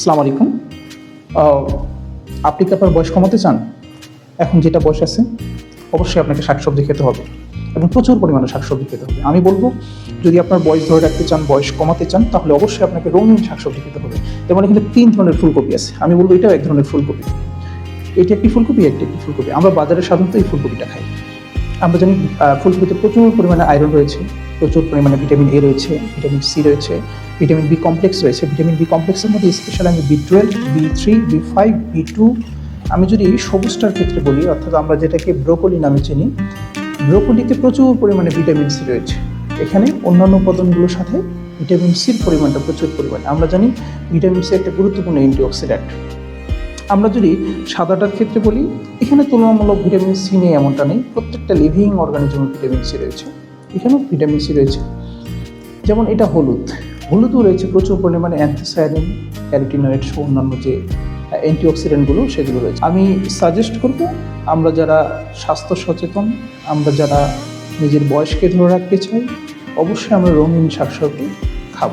আসসালামু আলাইকুম। আপনি কি আপনার বয়স কমাতে চান? এখন যেটা বয়স আছে, অবশ্যই আপনাকে শাকসবজি খেতে হবে এবং প্রচুর পরিমাণে শাকসবজি খেতে হবে। আমি বলব, যদি আপনার বয়স ধরে রাখতে চান, বয়স কমাতে চান, তাহলে অবশ্যই আপনাকে রঙিন শাকসবজি খেতে হবে। যেমন এখানে তিন ধরনের ফুলকপি আছে। আমি বলব, এটাও এক ধরনের ফুলকপি। এটি একটি ফুলকপি, একটি একটি ফুলকপি। আমরা বাজারে সাধারণত এই ফুলকপিটা খাই। আমরা জানি ফুলকপিতে প্রচুর পরিমাণে আয়রন রয়েছে, প্রচুর পরিমাণে ভিটামিন এ রয়েছে ভিটামিন সি রয়েছে ভিটামিন বি কমপ্লেক্স রয়েছে। ভিটামিন বি কমপ্লেক্সের মধ্যে স্পেশাল আমি B twelve B three B five B two আমি যদি সবুজটার ক্ষেত্রে বলি, অর্থাৎ আমরা যেটাকে ব্রোকলি নামে চিনি, ব্রোকলিতে প্রচুর পরিমাণে ভিটামিন সি রয়েছে। এখানে অন্যান্য উপাদানগুলোর সাথে ভিটামিন সির পরিমাণটা প্রচুর পরিমাণে। আমরা জানি ভিটামিন সি একটা গুরুত্বপূর্ণ অ্যান্টিঅক্সিডেন্ট আমরা যদি সাদাটার ক্ষেত্রে বলি, এখানে তুলনামূলক ভিটামিন সি নেই এমনটা নেই। প্রত্যেকটা লিভিং অর্গানিজমে ভিটামিন সি রয়েছে। এখানেও ভিটামিন সি রয়েছে। যেমন এটা হলুদ। হলুদও রয়েছে প্রচুর পরিমাণে অ্যান্থোসায়ানিন ক্যারোটিনয়েড সহ অন্যান্য যে অ্যান্টিঅক্সিডেন্টগুলো সেগুলো রয়েছে। আমি সাজেস্ট করব, আমরা যারা স্বাস্থ্য সচেতন, আমরা যারা নিজের বয়সকে ধরে রাখতে চাই, অবশ্যই আমরা রঙিন শাকসবজি খাব।